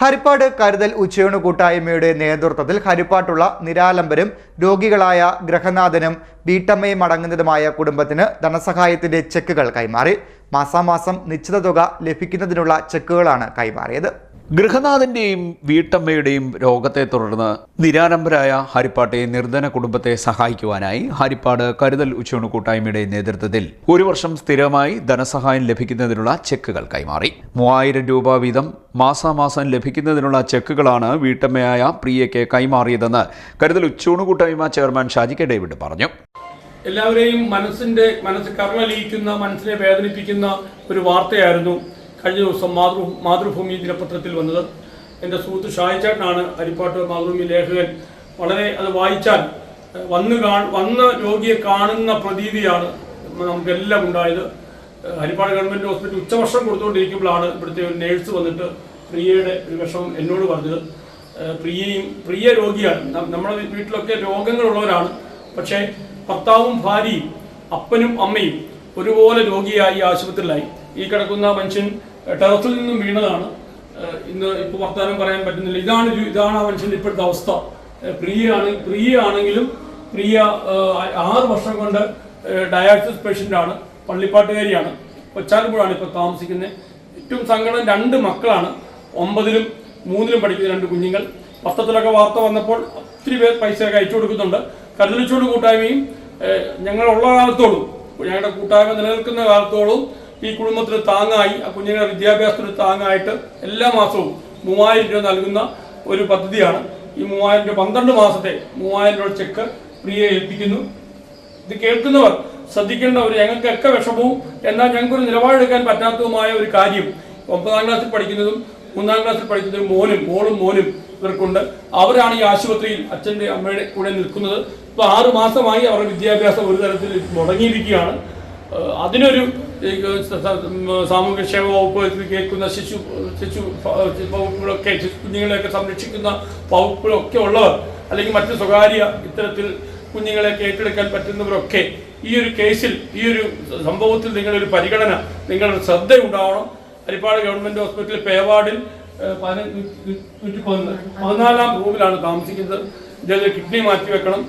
ഹരിപ്പാട് കരുതൽ ഉച്ചയൂണ് കൂട്ടായ്മയുടെ നേതൃത്വത്തിൽ ഹരിപ്പാട്ടുള്ള നിരാലംബരും രോഗികളായ ഗ്രഹനാഥനും വീട്ടമ്മയും അടങ്ങുന്നതുമായ കുടുംബത്തിന് ധനസഹായത്തിന്റെ ചെക്കുകൾ കൈമാറി. മാസാമാസം നിശ്ചിത തുക ലഭിക്കുന്നതിനുള്ള ചെക്കുകളാണ് കൈമാറിയത്. ഗൃഹനാഥന്റെയും വീട്ടമ്മയുടെയും രോഗത്തെ തുടർന്ന് നിരാരംഭരായ ഹരിപ്പാട്ടെ നിർധന കുടുംബത്തെ സഹായിക്കുവാനായി ഹരിപ്പാട് കരുതൽ ഉച്ചയൂണ് കൂട്ടായ്മയുടെ നേതൃത്വത്തിൽ ഒരു വർഷം സ്ഥിരമായി ധനസഹായം ലഭിക്കുന്നതിനുള്ള ചെക്കുകൾ കൈമാറി. മൂവായിരം രൂപ വീതം മാസാമാസം ലഭിക്കുന്നതിനുള്ള ചെക്കുകളാണ് വീട്ടമ്മയായ പ്രിയയ്ക്ക് കൈമാറിയതെന്ന് കരുതൽ ഉച്ചയൂണ് കൂട്ടായ്മ ചെയർമാൻ കെ ഡേവിഡ് പറഞ്ഞു. എല്ലാവരെയും മനസ്സിന്റെ മനസ്സ് കരളലിയിക്കുന്ന മനസ്സിനെ വേദനിപ്പിക്കുന്ന ഒരു വാർത്തയായിരുന്നു കഴിഞ്ഞ ദിവസം മാതൃ മാതൃഭൂമി ദിനപത്രത്തിൽ വന്നത് എന്റെ സുഹൃത്ത് ഷായിച്ചേട്ടനാണ് ഹരിപ്പാട്ട് മാതൃഭൂമി ലേഖകൻ. വളരെ അത് വായിച്ചാൽ വന്ന് കാ വന്ന് രോഗിയെ കാണുന്ന പ്രതീതിയാണ് നമുക്കെല്ലാം ഉണ്ടായത്. ഹരിപ്പാട് ഗവൺമെന്റ് ഹോസ്പിറ്റൽ ഉച്ചവർഷം കൊടുത്തുകൊണ്ടിരിക്കുമ്പോഴാണ് ഇവിടുത്തെ ഒരു നേഴ്സ് വന്നിട്ട് പ്രിയയുടെ ഒരു വിഷമം എന്നോട് പറഞ്ഞത്. പ്രിയയും പ്രിയ രോഗിയാണ്. നമ്മുടെ വീട്ടിലൊക്കെ രോഗങ്ങളുള്ളവരാണ്. പക്ഷേ ഭർത്താവും ഭാര്യയും അപ്പനും അമ്മയും ഒരുപോലെ രോഗിയായി ആശുപത്രിയിലായി. ഈ കിടക്കുന്ന മനുഷ്യൻ ടെറസിൽ നിന്നും വീണതാണ്. ഇന്ന് ഇപ്പോൾ വർത്തമാനം പറയാൻ പറ്റുന്നില്ല. ഇതാണ് ഇതാണ് ആ മനുഷ്യന്റെ ഇപ്പോഴത്തെ അവസ്ഥ. പ്രിയ പ്രിയയാണ് പ്രിയ ആണെങ്കിലും പ്രിയ ആറ് വർഷം കൊണ്ട് ഡയാലിസിസ് പേഷ്യന്റ് ആണ്. പള്ളിപ്പാട്ടുകാരിയാണ്. കൊച്ചാലപ്പുഴാണ് ഇപ്പോൾ താമസിക്കുന്നത് ഏറ്റവും സങ്കടം രണ്ട് മക്കളാണ്. ഒമ്പതിലും മൂന്നിലും പഠിക്കുന്ന രണ്ട് കുഞ്ഞുങ്ങൾ. പത്രത്തിലൊക്കെ വാർത്ത വന്നപ്പോൾ ഒത്തിരി പേർ പൈസയൊക്കെ അയച്ചു കൊടുക്കുന്നുണ്ട്. കരുതലിച്ചോട് കൂട്ടായ്മയും ഞങ്ങളുള്ള കാലത്തോളം ഞങ്ങളുടെ കൂട്ടായ്മ നിലനിൽക്കുന്ന കാലത്തോളം ഈ കുടുംബത്തിന് താങ്ങായി ആ കുഞ്ഞുങ്ങളുടെ വിദ്യാഭ്യാസത്തിന് താങ്ങായിട്ട് എല്ലാ മാസവും മൂവായിരം രൂപ നൽകുന്ന ഒരു പദ്ധതിയാണ്. ഈ മൂവായിരം രൂപ പന്ത്രണ്ട് മാസത്തെ മൂവായിരം രൂപ ചെക്ക് പ്രിയെ ഏൽപ്പിക്കുന്നു. ഇത് കേൾക്കുന്നവർ ശ്രദ്ധിക്കേണ്ട ഒരു ഞങ്ങൾക്കൊക്കെ വിഷമവും എന്നാൽ ഞങ്ങൾക്കൊരു നിലപാടെടുക്കാൻ പറ്റാത്തതുമായ ഒരു കാര്യം. ഒമ്പതാം ക്ലാസ്സിൽ പഠിക്കുന്നതും മൂന്നാം ക്ലാസ്സിൽ പഠിക്കുന്നതും മോനും മോളും മോനും ഇവർക്കുണ്ട്. അവരാണ് ഈ ആശുപത്രിയിൽ അച്ഛന്റെ അമ്മയുടെ കൂടെ നിൽക്കുന്നത്. ഇപ്പോൾ ആറ് മാസമായി അവരുടെ വിദ്യാഭ്യാസം ഒരു തരത്തിൽ മുടങ്ങിയിരിക്കുകയാണ്. അതിനൊരു ഈ സാമൂഹ്യക്ഷേമ വകുപ്പ് കേൾക്കുന്ന ശിശു ശിശു വകുപ്പുകളൊക്കെ കുഞ്ഞുങ്ങളെയൊക്കെ സംരക്ഷിക്കുന്ന വകുപ്പുകളൊക്കെ ഉള്ളവർ അല്ലെങ്കിൽ മറ്റ് സ്വകാര്യ ഇത്തരത്തിൽ കുഞ്ഞുങ്ങളെ ഏറ്റെടുക്കാൻ പറ്റുന്നവരൊക്കെ ഈ ഒരു കേസിൽ ഈ ഒരു സംഭവത്തിൽ നിങ്ങളൊരു പരിഗണന നിങ്ങളുടെ ശ്രദ്ധ ഉണ്ടാവണം ഹരിപ്പാട് ഗവൺമെന്റ് ഹോസ്പിറ്റൽ പേവാർഡിൽ നൂറ്റി പതിനാല് റൂമിലാണ് താമസിക്കുന്നത്. ഇദ്ദേഹത്തെ കിഡ്നി മാറ്റി വെക്കണം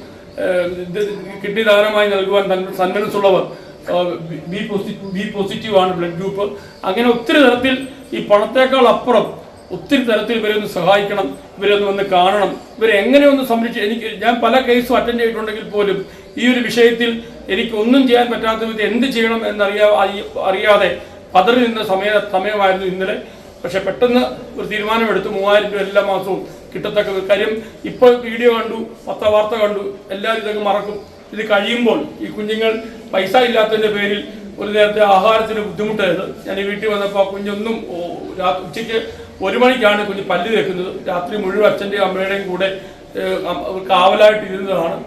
കിഡ്നി ദാനമായി നൽകുവാൻ സന്മനസ്സുള്ളവർ ബി പോസിറ്റീവ് ബി പോസിറ്റീവ് ആണ് ബ്ലഡ് ഗ്രൂപ്പ്. അങ്ങനെ ഒത്തിരി തരത്തിൽ ഈ പണത്തേക്കാൾ അപ്പുറം ഒത്തിരി തരത്തിൽ ഇവരെ ഒന്ന് സഹായിക്കണം ഇവരെ ഒന്ന് വന്ന് കാണണം. ഇവരെ എങ്ങനെ ഒന്ന് സംരക്ഷിച്ച് എനിക്ക് ഞാൻ പല കേസും അറ്റൻഡ് ചെയ്തിട്ടുണ്ടെങ്കിൽ പോലും ഈ ഒരു വിഷയത്തിൽ എനിക്ക് ഒന്നും ചെയ്യാൻ പറ്റാത്ത വിധം എന്ത് ചെയ്യണം എന്നറിയാ അറി- അറിയാതെ പതറി നിന്ന സമയ സമയമായിരുന്നു ഇന്നലെ. പക്ഷെ പെട്ടെന്ന് ഒരു തീരുമാനമെടുത്ത് മൂവായിരം രൂപ എല്ലാ മാസവും കിട്ടത്തക്ക കാര്യം. ഇപ്പോൾ വീഡിയോ കണ്ടു പത്ത വാർത്ത കണ്ടു എല്ലാവരും ഇതൊക്കെ മറക്കും. ഇത് കഴിയുമ്പോൾ ഈ കുഞ്ഞുങ്ങൾ പൈസ ഇല്ലാത്തതിന്റെ പേരിൽ ഒരു നേരത്തെ ആഹാരത്തിന് ബുദ്ധിമുട്ടായത് ഞാൻ ഈ വീട്ടിൽ വന്നപ്പോൾ കുഞ്ഞൊന്നും ഉച്ചയ്ക്ക് ഒരു മണിക്കാണ് കുഞ്ഞ് പല്ല് തേക്കുന്നത്. രാത്രി മുഴുവൻ അച്ഛന്റെയും അമ്മയുടെയും കൂടെ കാവലായിട്ട് ഇരുന്നതാണ്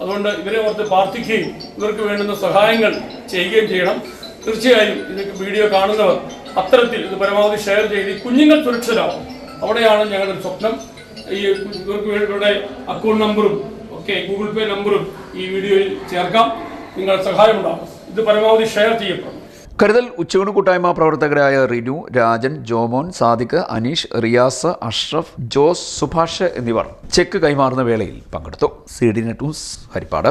അതുകൊണ്ട് ഇവരെ ഓർത്ത് പ്രാർത്ഥിക്കുകയും ഇവർക്ക് വേണ്ടുന്ന സഹായങ്ങൾ ചെയ്യുകയും ചെയ്യണം. തീർച്ചയായും ഇതൊക്കെ വീഡിയോ കാണുന്നവർ അത്തരത്തിൽ ഇത് പരമാവധി ഷെയർ ചെയ്ത് കുഞ്ഞുങ്ങൾ സുരക്ഷിതരാകും അവിടെയാണ് ഞങ്ങളുടെ സ്വപ്നം. ഈ ഇവർക്ക് വേണ്ടിയുടെ അക്കൗണ്ട് നമ്പറും ഒക്കെ ഗൂഗിൾ പേ നമ്പറും ഈ വീഡിയോയിൽ ചേർക്കാം. നിങ്ങൾ സഹായം ഉണ്ടാകും ഇത് പരമാവധി ഷെയർ ചെയ്യപ്പെടും. കരുതൽ ഉച്ചയൂണ് കൂട്ടായ്മ പ്രവർത്തകരായ റിനു രാജൻ ജോമോൻ സാദിഖ് അനീഷ് റിയാസ് അഷ്റഫ് ജോസ് സുഭാഷ് എന്നിവർ ചെക്ക് കൈമാറുന്ന വേളയിൽ പങ്കെടുത്തു. C D net news Harippad.